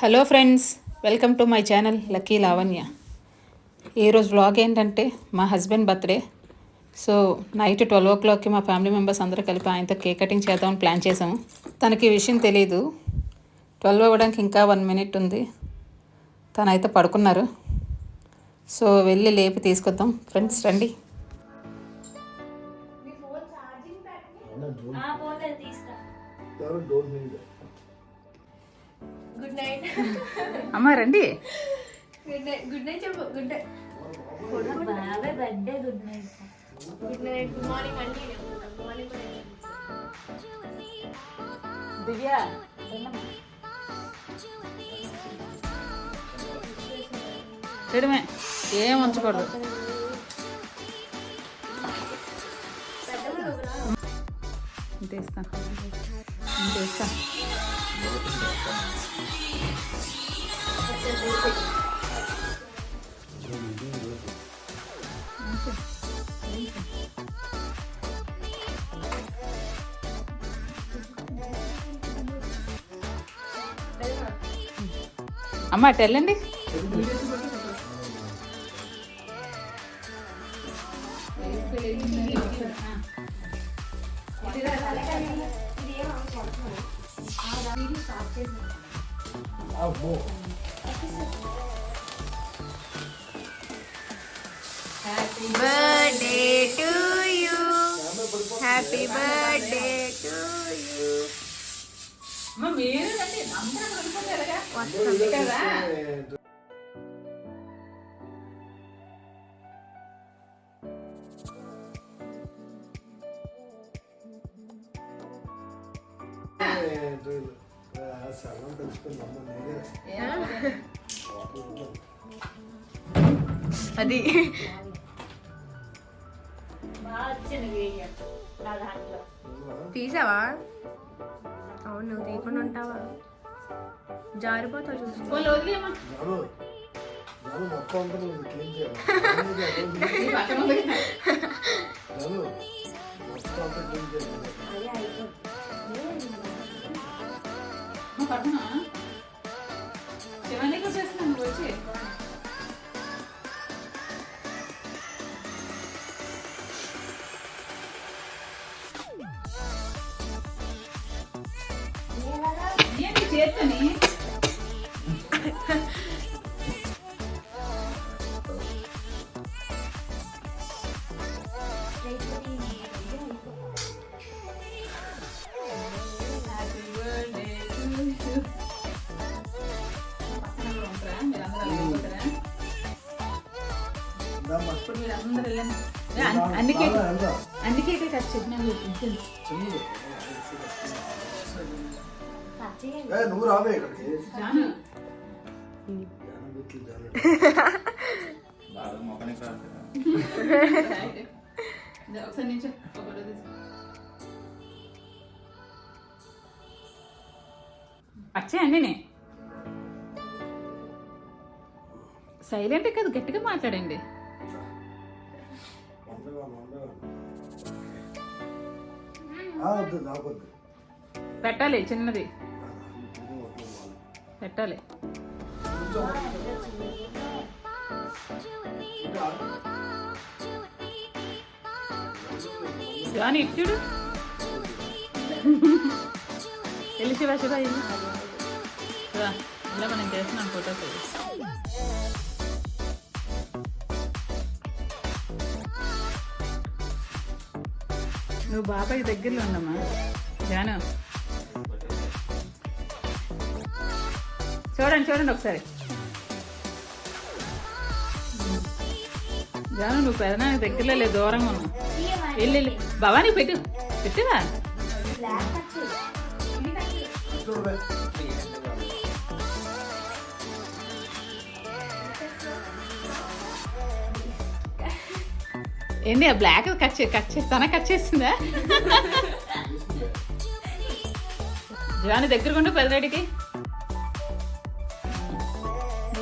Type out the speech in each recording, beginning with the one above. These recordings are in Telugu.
Hello friends welcome to my channel lucky Lavanya. ఈరోజు వ్లాగ్ ఏంటంటే మా husband birthday. So night twelve o క్లాక్కి మా ఫ్యామిలీ మెంబర్స్ అందరూ కలిపి ఆయనతో కేక్ కటింగ్ చేద్దామని ప్లాన్ చేసాము తనకి ఈ విషయం తెలియదు ట్వెల్వ్ అవ్వడానికి ఇంకా వన్ మినిట్ ఉంది. తనైతే పడుకున్నారు. సో వెళ్ళి లేపి తీసుకొద్దాం. ఫ్రెండ్స్ రండి. Good night. అమ్మ రండి. గుడ్ నైట్ గుడ్ నైట్ చెప్పు గుడ్ నైట్ బాబాయ్ birthday good night good night good morning అండి మార్నింగ్ దివ్య చెడమే ఏం ఉంచకూడదు. ఇంత ఇస్తా. ఇంత ఇస్తా. అమ్మ అటు వెళ్ళండి. Birthday to you happy birthday to you అందరూ అనుకుంటారుగా కదా అది. తీసావా? అవును నువ్వు తీయకుండా ఉంటావా? జారిపోతావు చూసుకో వాళ్ళు వదిలేయమ్మా మొత్తం వెళ్ళిపోతారా దమ్మా. ఇప్పుడు మీరందరూ వెళ్ళండి ఏ, అన్ని- అన్ని కేక్ బాగా వెళ్దాం. అన్ని కేకే కట్ చెప్పినా మీరు ఇద్దరు. చెయ్యి. ఏ, నువ్వు రావే ఇక్కడికి. వచ్చాయండి నే. సైలెంట్ కాదు గట్టిగా మాట్లాడండి. పెట్టాలి చిన్నది. పెట్టాలి. కానీ ఇచ్చుడు వెళ్ళి శివ శివ ఇలా మనం చేస్తున్నాం ఫోటోస్ నువ్వు బాబాయ్ దగ్గరలో ఉన్నామా జాను. చూడండి చూడండి ఒకసారి. జాను నువ్వు పెదనానికి దగ్గరలో లేదు దూరంగా ఉన్నావు. వెళ్ళి వెళ్ళి. భవానీ పెట్టు. పెట్టివా? ఏంది ఆ బ్లాక్ కట్ చే కట్ చే తన కట్ చేస్తుందా జాను దగ్గరకుండా ఉండు పెదరాడికి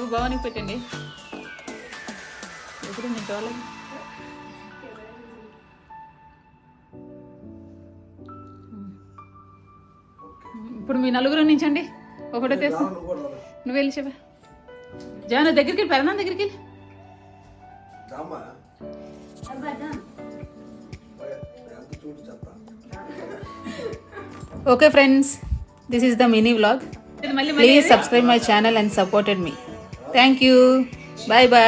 నువ్వు భవానికి పెట్టండి ఎప్పుడు నీ చూడలేదు ఇప్పుడు మీ నలుగురు నుంచండి. ఒకటో తెస్తా జాను, నువ్వు వెళ్ళి చెప్పా. జాను దగ్గరికి వెళ్ళి పెరనా దగ్గరికి okay friends this is the mini vlog. Please subscribe my channel and supported me. Thank you. Bye bye.